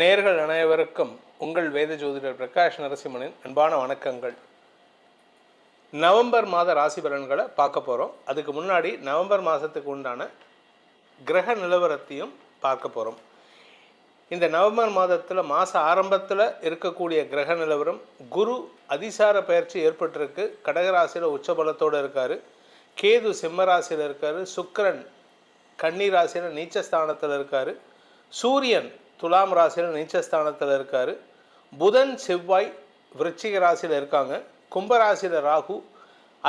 நேர்கள் அனைவருக்கும் உங்கள் வேத ஜோதிடர் பிரகாஷ் நரசிம்மனின் அன்பான வணக்கங்கள். நவம்பர் மாத ராசி பலன்களை பார்க்க போகிறோம் அதுக்கு முன்னாடி நவம்பர் மாதத்துக்கு உண்டான கிரக நிலவரத்தையும் பார்க்க போகிறோம் இந்த நவம்பர் மாதத்தில் மாத ஆரம்பத்தில் இருக்கக்கூடிய கிரக நிலவரம் குரு அதிசார பயிற்சி ஏற்பட்டிருக்கு. கடகராசியில் உச்சபலத்தோடு இருக்கார். கேது சிம்மராசியில் இருக்கார். சுக்கிரன் கன்னி ராசியில் நீச்சஸ்தானத்தில் இருக்கார். சூரியன் துலாம் ராசியில் நீச்சஸ்தானத்தில் இருக்கார். புதன் செவ்வாய் விருச்சிக ராசியில் இருக்காங்க. கும்பராசியில் ராகு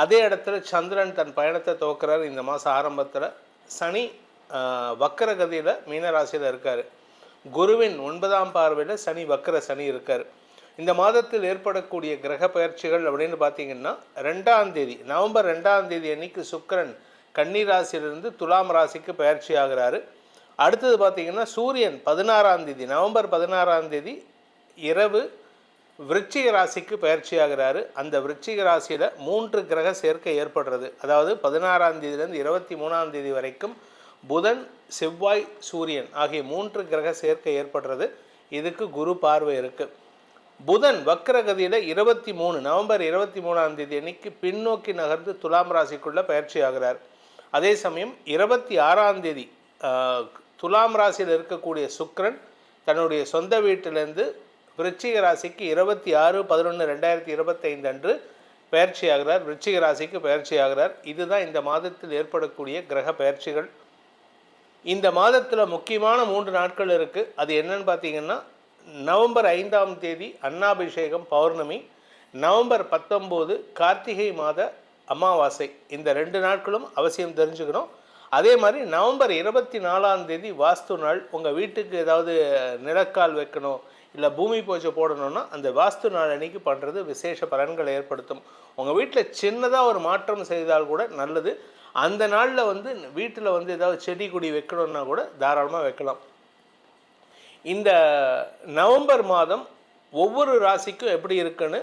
அதே இடத்துல சந்திரன் தன் பயணத்தை துவக்கிறார் இந்த மாதம் ஆரம்பத்தில். சனி வக்கரகதியில் மீனராசியில் இருக்கார். குருவின் ஒன்பதாம் பார்வையில் சனி வக்கர சனி இருக்கார். இந்த மாதத்தில் ஏற்படக்கூடிய கிரக பயிற்சிகள் அப்படின்னு பார்த்தீங்கன்னா ரெண்டாம் தேதி நவம்பர் ரெண்டாம் தேதி அன்னைக்கு சுக்கரன் கன்னி ராசியிலிருந்து துலாம் ராசிக்கு பயிற்சி ஆகிறாரு. அடுத்தது பார்த்தீங்கன்னா சூரியன் பதினாறாம் தேதி நவம்பர் பதினாறாம் தேதி இரவு விருச்சிக ராசிக்கு பயிற்சி ஆகிறாரு அந்த விருச்சிக ராசியில் மூன்று கிரக சேர்க்கை ஏற்படுறது. அதாவது பதினாறாம் தேதியிலேருந்து இருபத்தி மூணாம் தேதி வரைக்கும் புதன் செவ்வாய் சூரியன் ஆகிய மூன்று கிரக சேர்க்கை ஏற்படுறது. இதுக்கு குரு பார்வை இருக்குது புதன் வக்ரகதியில் இருபத்தி மூணு நவம்பர் இருபத்தி மூணாம் தேதி அன்னைக்கு பின்னோக்கி நகர்ந்து துலாம் ராசிக்குள்ளே பயிற்சி ஆகிறார் அதே சமயம் இருபத்தி ஆறாம் தேதி துலாம் ராசியில் இருக்கக்கூடிய சுக்ரன் தன்னுடைய சொந்த வீட்டிலேருந்து விருச்சிக ராசிக்கு இருபத்தி ஆறு பதினொன்று ரெண்டாயிரத்தி இருபத்தைந்து அன்று பயிற்சியாகிறார் விருச்சிக ராசிக்கு பயிற்சி ஆகிறார். இதுதான் இந்த மாதத்தில் ஏற்படக்கூடிய கிரக பயிற்சிகள். இந்த மாதத்தில் முக்கியமான மூன்று நாட்கள் இருக்குது அது என்னன்னு பார்த்தீங்கன்னா நவம்பர் ஐந்தாம் தேதி அன்னாபிஷேகம் பௌர்ணமி நவம்பர் பத்தொம்போது கார்த்திகை மாத அமாவாசை. இந்த ரெண்டு நாட்களும் அவசியம் தெரிஞ்சுக்கணும். அதே மாதிரி நவம்பர் இருபத்தி நாலாம் தேதி வாஸ்து நாள் உங்கள் வீட்டுக்கு ஏதாவது நிலக்கால் வைக்கணும் இல்லை பூமி பூஜை போடணும்னா அந்த வாஸ்து நாள் அன்னைக்கு பண்ணுறது விசேஷ பலன்களை ஏற்படுத்தும். உங்கள் வீட்டில் சின்னதாக ஒரு மாற்றம் செய்தால் கூட நல்லது. அந்த நாளில் வந்து வீட்டில் வந்து ஏதாவது செடி கொடி வைக்கணும்னா கூட தாராளமாக வைக்கலாம். இந்த நவம்பர் மாதம் ஒவ்வொரு ராசிக்கும் எப்படி இருக்குன்னு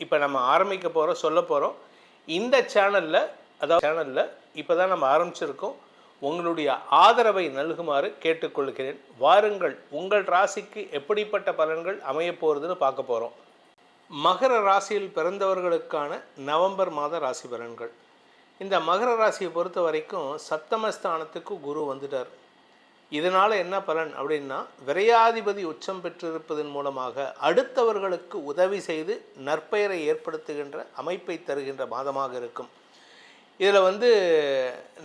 இப்போ நம்ம ஆரம்பிக்க போகிறோம் சொல்ல போகிறோம் இந்த சேனலில் அதாவது சேனலில் இப்போ தான் நம்ம ஆரம்பிச்சிருக்கோம். உங்களுடைய ஆதரவை நல்குமாறு கேட்டுக்கொள்கிறேன். வாருங்கள் உங்கள் ராசிக்கு எப்படிப்பட்ட பலன்கள் அமையப் போகிறதுன்னு பார்க்க போகிறோம் மகர ராசியில் பிறந்தவர்களுக்கான நவம்பர் மாத ராசி பலன்கள். இந்த மகர ராசியை பொறுத்த வரைக்கும் சப்தமஸ்தானத்துக்கு குரு வந்துட்டார். இதனால் என்ன பலன் அப்படின்னா விரையாதிபதி உச்சம் பெற்றிருப்பதன் மூலமாக அடுத்தவர்களுக்கு உதவி செய்து நற்பெயரை ஏற்படுத்துகின்ற அமைப்பை தருகின்ற மாதமாக இருக்கும். இதில் வந்து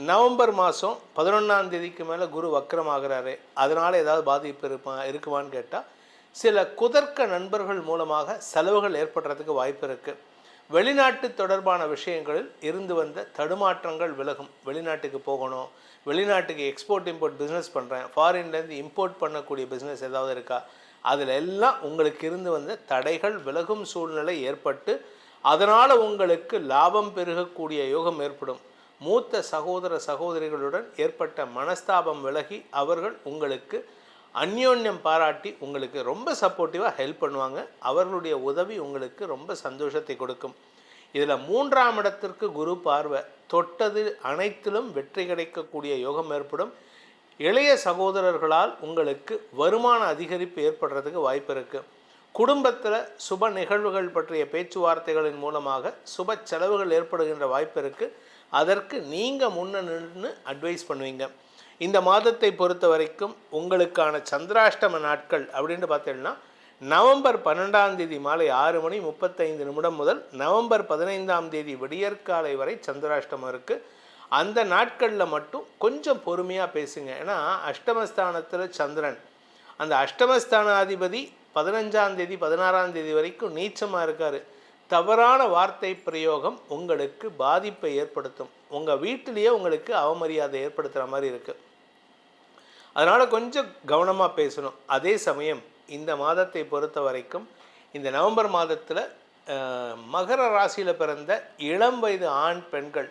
நவம்பர் மாதம் பதினொன்றாம் தேதிக்கு மேலே குரு வக்கரமாகிறாரு அதனால் ஏதாவது பாதிப்பு இருப்பா இருக்குமான்னு கேட்டால் சில குதர்க்க நண்பர்கள் மூலமாக செலவுகள் ஏற்படுறதுக்கு வாய்ப்பு இருக்குது வெளிநாட்டு தொடர்பான விஷயங்களில் இருந்து வந்த தடுமாற்றங்கள் விலகும். வெளிநாட்டுக்கு போகணும் வெளிநாட்டுக்கு எக்ஸ்போர்ட் இம்போர்ட் பிஸ்னஸ் பண்ணுறேன் ஃபாரின்லேருந்து இம்போர்ட் பண்ணக்கூடிய பிஸ்னஸ் ஏதாவது இருக்கா அதில் எல்லாம் உங்களுக்கு இருந்து வந்த தடைகள் விலகும் சூழ்நிலை ஏற்பட்டு அதனால் உங்களுக்கு லாபம் பெருகக்கூடிய யோகம் ஏற்படும். மூத்த சகோதர சகோதரிகளுடன் ஏற்பட்ட மனஸ்தாபம் விலகி அவர்கள் உங்களுக்கு அந்யோன்யம் பாராட்டி உங்களுக்கு ரொம்ப சப்போர்ட்டிவாக ஹெல்ப் பண்ணுவாங்க. அவர்களுடைய உதவி உங்களுக்கு ரொம்ப சந்தோஷத்தை கொடுக்கும். இதில் மூன்றாம் இடத்திற்கு குரு பார்வை. தொட்டது அனைத்திலும் வெற்றி கிடைக்கக்கூடிய யோகம் ஏற்படும். இளைய சகோதரர்களால் உங்களுக்கு வருமான அதிகரிப்பு ஏற்படுறதுக்கு வாய்ப்பு இருக்குது குடும்பத்தில் சுப நிகழ்வுகள் பற்றிய பேச்சுவார்த்தைகளின் மூலமாக சுப செலவுகள் ஏற்படுகின்ற வாய்ப்பு இருக்குது அதற்கு நீங்கள் முன்ன நின்று அட்வைஸ் பண்ணுவீங்க. இந்த மாதத்தை பொறுத்த வரைக்கும் உங்களுக்கான சந்திராஷ்டம நாட்கள் அப்படின்னு பார்த்தீங்கன்னா நவம்பர் பன்னெண்டாம் தேதி மாலை ஆறு மணி முப்பத்தைந்து நிமிடம் முதல் நவம்பர் பதினைந்தாம் தேதி விடியற்காலை வரை சந்திராஷ்டமம் இருக்குது அந்த நாட்களில் மட்டும் கொஞ்சம் பொறுமையாக பேசுங்க. ஏன்னா அஷ்டமஸ்தானத்தில் சந்திரன். அந்த அஷ்டமஸ்தானாதிபதி பதினஞ்சாம் தேதி பதினாறாம் தேதி வரைக்கும் நீச்சமாக இருக்கார். தவறான வார்த்தை பிரயோகம் உங்களுக்கு பாதிப்பை ஏற்படுத்தும். உங்கள் வீட்டிலேயே உங்களுக்கு அவமரியாதை ஏற்படுத்துகிற மாதிரி இருக்குது அதனால் கொஞ்சம் கவனமாக பேசணும். அதே சமயம் இந்த மாதத்தை பொறுத்த வரைக்கும் இந்த நவம்பர் மாதத்தில் மகர ராசியில் பிறந்த இளம் வயது ஆண் பெண்கள்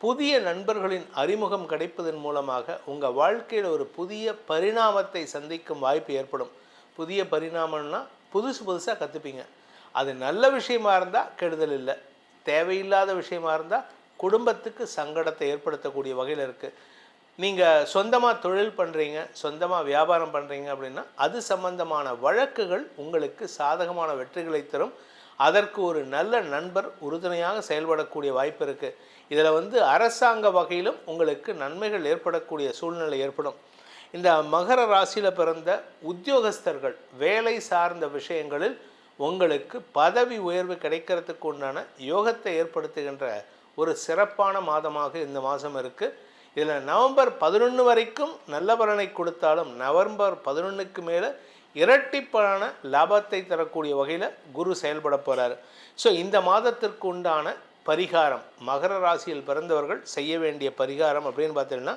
புதிய நண்பர்களின் அறிமுகம் கிடைப்பதன் மூலமாக உங்கள் வாழ்க்கையில் ஒரு புதிய பரிணாமத்தை சந்திக்கும் வாய்ப்பு ஏற்படும். புதிய பரிணாமம்னா புதுசு புதுசாக கற்றுப்பீங்க அது நல்ல விஷயமா இருந்தால் கெடுதல் இல்லை. தேவையில்லாத விஷயமா இருந்தால் குடும்பத்துக்கு சங்கடத்தை ஏற்படுத்தக்கூடிய வகையில் இருக்குது நீங்கள் சொந்தமாக தொழில் பண்ணுறீங்க சொந்தமாக வியாபாரம் பண்ணுறீங்க அப்படின்னா அது சம்பந்தமான வழக்குகள் உங்களுக்கு சாதகமான வெற்றிகளை தரும். அதற்கு ஒரு நல்ல நண்பர் உறுதுணையாக செயல்படக்கூடிய வாய்ப்பு இருக்குது இதில் வந்து அரசாங்க வகையிலும் உங்களுக்கு நன்மைகள் ஏற்படக்கூடிய சூழ்நிலை ஏற்படும். இந்த மகர ராசியில் பிறந்த உத்தியோகஸ்தர்கள் வேலை சார்ந்த விஷயங்களில் உங்களுக்கு பதவி உயர்வு கிடைக்கிறதுக்கு உண்டான யோகத்தை ஏற்படுத்துகின்ற ஒரு சிறப்பான மாதமாக இந்த மாதம் இருக்குது இதில் நவம்பர் பதினொன்று வரைக்கும் நல்ல பலனை கொடுத்தாலும் நவம்பர் பதினொன்றுக்கு மேலே இரட்டிப்பான லாபத்தை தரக்கூடிய வகையில் குரு செயல்பட போகிறார் ஸோ இந்த மாதத்திற்கு உண்டான பரிகாரம் மகர ராசியில் பிறந்தவர்கள் செய்ய வேண்டிய பரிகாரம் அப்படின்னு பார்த்தீங்கன்னா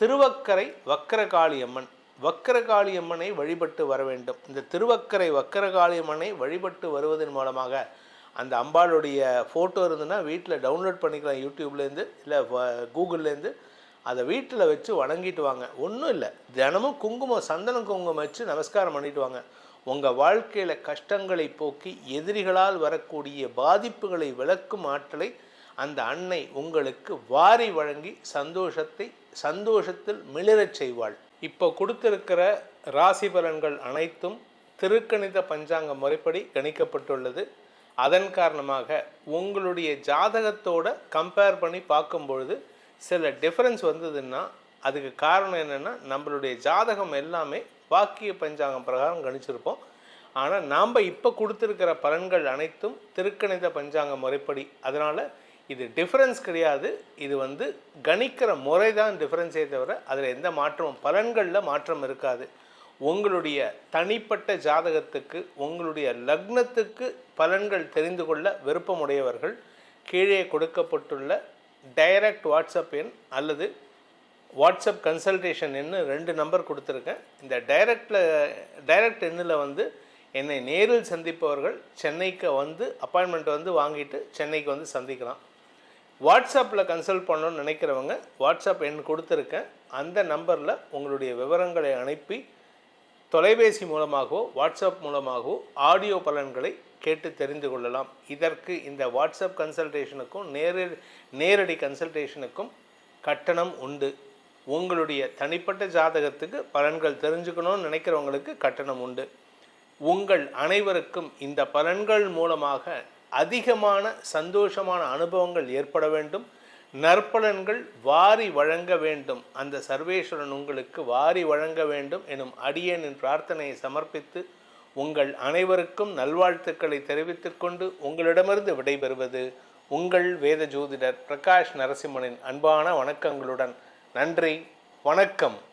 திருவக்கரை வக்கரகாளியம்மன். வக்கரகாளியம்மனை வழிபட்டு வர வேண்டும். இந்த திருவக்கரை வக்கரகாளியம்மனை வழிபட்டு வருவதன் மூலமாக அந்த அம்பாளுடைய ஃபோட்டோ இருந்ததுன்னா வீட்டில் டவுன்லோட் பண்ணிக்கலாம் யூடியூப்லேருந்து இல்லை கூகுள்லேருந்து. அதை வீட்டில் வச்சு வணங்கிட்டு வாங்க. ஒன்றும் இல்லை. தினமும் குங்குமம் சந்தனம் குங்குமம் வச்சு நமஸ்காரம் பண்ணிட்டு வாங்க. உங்கள் வாழ்க்கையில் கஷ்டங்களை போக்கி எதிரிகளால் வரக்கூடிய பாதிப்புகளை விளக்கும் ஆற்றலை அந்த அன்னை உங்களுக்கு வாரி வழங்கி சந்தோஷத்தை சந்தோஷத்தில் மிளிரச் செய்வாள். இப்போ கொடுத்திருக்கிற ராசி பலன்கள் அனைத்தும் திருக்கணித பஞ்சாங்க முறைப்படி கணிக்கப்பட்டுள்ளது. அதன் காரணமாக உங்களுடைய ஜாதகத்தோட கம்பேர் பண்ணி பார்க்கும் பொழுது சில டிஃப்ரென்ஸ் வந்ததுன்னா அதுக்கு காரணம் என்னென்னா நம்மளுடைய ஜாதகம் எல்லாமே வாக்கிய பஞ்சாங்கம் பிரகாரம் கணிச்சிருப்போம். ஆனால் நாம் இப்போ கொடுத்துருக்கிற பலன்கள் அனைத்தும் திருக்கணித பஞ்சாங்க முறைப்படி. அதனால் இது டிஃப்ரென்ஸ் கிடையாது. இது வந்து கணிக்கிற முறை தான் டிஃப்ரென்ஸே தவிர அதில் எந்த மாற்றமும் பலன்களில் மாற்றம் இருக்காது. உங்களுடைய தனிப்பட்ட ஜாதகத்துக்கு உங்களுடைய லக்னத்துக்கு பலன்கள் தெரிந்து கொள்ள விருப்பமுடையவர்கள் கீழே கொடுக்கப்பட்டுள்ள டைரக்ட் வாட்ஸ்அப் எண் அல்லது வாட்ஸ்அப் கன்சல்டேஷன் எண்ணு ரெண்டு நம்பர் கொடுத்துருக்கேன். இந்த டைரக்டில் டைரக்ட் எண்ணில் வந்து என்னை நேரில் சந்திப்பவர்கள் சென்னைக்கு வந்து அப்பாயின்மெண்ட் வந்து வாங்கிட்டு சென்னைக்கு வந்து சந்திக்கலாம். வாட்ஸ்அப்பில் கன்சல்ட் பண்ணணும்னு நினைக்கிறவங்க வாட்ஸ்அப் எண் கொடுத்துருக்கேன் அந்த நம்பரில் உங்களுடைய விவரங்களை அனுப்பி தொலைபேசி மூலமாகவோ வாட்ஸ்அப் மூலமாகவோ ஆடியோ பலன்களை கேட்டு தெரிந்து கொள்ளலாம். இதற்கு இந்த வாட்ஸ்அப் கன்சல்டேஷனுக்கும் நேரடி நேரடி கன்சல்டேஷனுக்கும் கட்டணம் உண்டு. உங்களுடைய தனிப்பட்ட ஜாதகத்துக்கு பலன்கள் தெரிஞ்சுக்கணும்னு நினைக்கிறவங்களுக்கு கட்டணம் உண்டு. உங்கள் அனைவருக்கும் இந்த பலன்கள் மூலமாக அதிகமான சந்தோஷமான அனுபவங்கள் ஏற்பட வேண்டும். நற்பலன்கள் வாரி வழங்க வேண்டும். அந்த சர்வேஸ்வரன் உங்களுக்கு வாரி வழங்க வேண்டும் எனும் அடியேனின் பிரார்த்தனையை சமர்ப்பித்து உங்கள் அனைவருக்கும் நல்வாழ்த்துக்களை தெரிவித்துக்கொண்டு உங்களிடமிருந்து விடைபெறுவது உங்கள் வேத ஜோதிடர் பிரகாஷ் நரசிம்மனின் அன்பான வணக்கங்களுடன். நன்றி வணக்கம்.